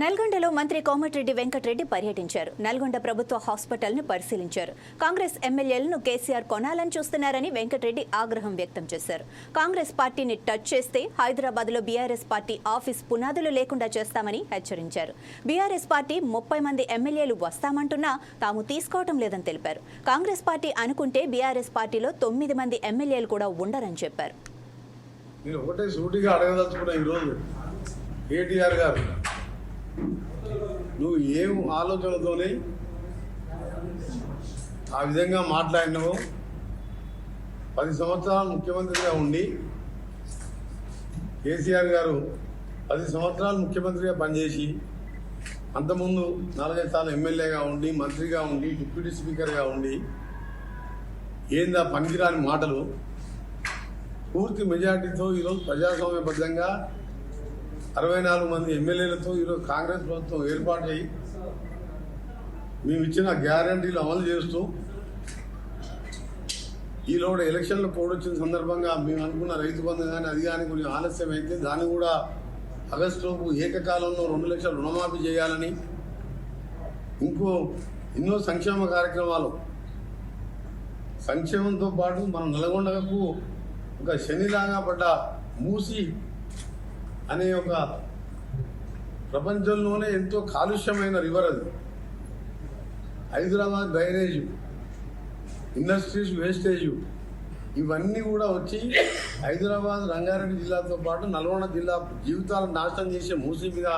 నల్గొండలో మంత్రి కోమటిరెడ్డి వెంకటరెడ్డి పర్యటించారు. నల్గొండ ప్రభుత్వ హాస్పిటల్ను పరిశీలించారు. కాంగ్రెస్ ఎమ్మెల్యేలను కేసీఆర్ కొనాలని చూస్తున్నారని వెంకటరెడ్డి ఆగ్రహం వ్యక్తం చేశారు. కాంగ్రెస్ పార్టీని టచ్ చేస్తే హైదరాబాద్లో బీఆర్ఎస్ పార్టీ ఆఫీస్ పునాదులు లేకుండా చేస్తామని హెచ్చరించారు. బీఆర్ఎస్ పార్టీ ముప్పై మంది ఎమ్మెల్యేలు వస్తామంటున్నా తాము తీసుకోవటం లేదని తెలిపారు. కాంగ్రెస్ పార్టీ అనుకుంటే బీఆర్ఎస్ పార్టీలో తొమ్మిది మంది ఎమ్మెల్యేలు కూడా ఉండరని చెప్పారు. నేను ఒకటే సూటిగా అడగదలుచుకున్నా ఈరోజు కేటీఆర్ గారు నువ్వు ఏం ఆలోచనతోనే ఆ విధంగా మాట్లాడినావు పది సంవత్సరాలు ముఖ్యమంత్రిగా ఉండి కేసీఆర్ గారు పది సంవత్సరాలు ముఖ్యమంత్రిగా పనిచేసి అంతకుముందు నాలుగైదు సార్లు ఎమ్మెల్యేగా ఉండి మంత్రిగా ఉండి డిప్యూటీ స్పీకర్గా ఉండి ఏందా పనికిరాని మాటలు? పూర్తి మెజార్టీతో ఈరోజు ప్రజాస్వామ్యబద్ధంగా అరవై నాలుగు మంది ఎమ్మెల్యేలతో ఈరోజు కాంగ్రెస్ ప్రభుత్వం ఏర్పాటు అయ్యి మేము ఇచ్చిన గ్యారంటీలు అమలు చేస్తూ ఈలోడ ఎలక్షన్లు పోడొచ్చిన సందర్భంగా మేము అనుకున్న రైతు బంధు కానీ అది కానీ కొంచెం ఆలస్యం అయితే దాన్ని కూడా ఆగస్టులోపు ఏకకాలంలో రెండు లక్షలు రుణమాఫీ చేయాలని ఇంకో ఎన్నో సంక్షేమ కార్యక్రమాలు. సంక్షేమంతో పాటు మనం నల్గొండకు ఒక శనిలాగా పడ్డ మూసి అనే ఒక ప్రపంచంలోనే ఎంతో కాలుష్యమైన రివర్ అది. హైదరాబాద్ డ్రైనేజ్ ఇండస్ట్రీస్ వేస్టేజ్ ఇవన్నీ కూడా వచ్చి హైదరాబాద్ రంగారెడ్డి జిల్లాతో పాటు నల్గొండ జిల్లా జీవితాలను నాశనం చేసే మూసి మీద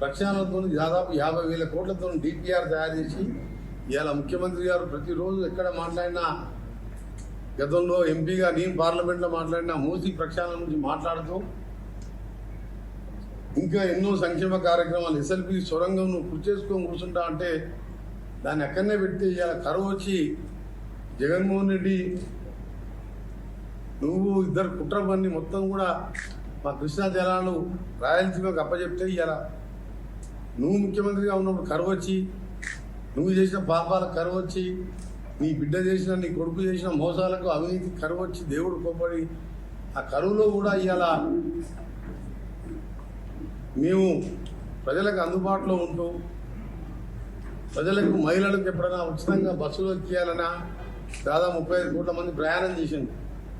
ప్రక్షాళనతో దాదాపు యాభై వేల కోట్లతో డిపిఆర్ తయారు చేసి ఇవాళ ముఖ్యమంత్రి గారు ప్రతిరోజు ఎక్కడ మాట్లాడినా గతంలో ఎంపీగా నేను పార్లమెంట్లో మాట్లాడినా మూసి ప్రక్షాళన గురించి మాట్లాడుతూ ఇంకా ఎన్నో సంక్షేమ కార్యక్రమాలు ఎస్ఎల్పి సొరంగం నువ్వు కృషి చేసుకొని కూర్చుంటా అంటే దాన్ని ఎక్కడనే పెడితే ఇవాళ కరువు వచ్చి జగన్మోహన్ రెడ్డి నువ్వు ఇద్దరు కుట్ర పని మొత్తం కూడా మా కృష్ణా జలాలు రాయలసీమకు అప్పచెప్తే ఇవాళ నువ్వు ముఖ్యమంత్రిగా ఉన్నప్పుడు కరువు వచ్చి నువ్వు చేసిన పాపాలకు కరువు వచ్చి నీ బిడ్డ చేసిన నీ కొడుకు చేసిన మోసాలకు అవినీతి కరువు వచ్చి దేవుడు కోపడి ఆ కరువులో కూడా ఇవాళ మేము ప్రజలకు అందుబాటులో ఉంటూ ప్రజలకు మహిళలకు ఎప్పుడైనా ఉచితంగా బస్సులు వచ్చేయాలన్నా దాదాపు ముప్పై కోట్ల మంది ప్రయాణం చేసింది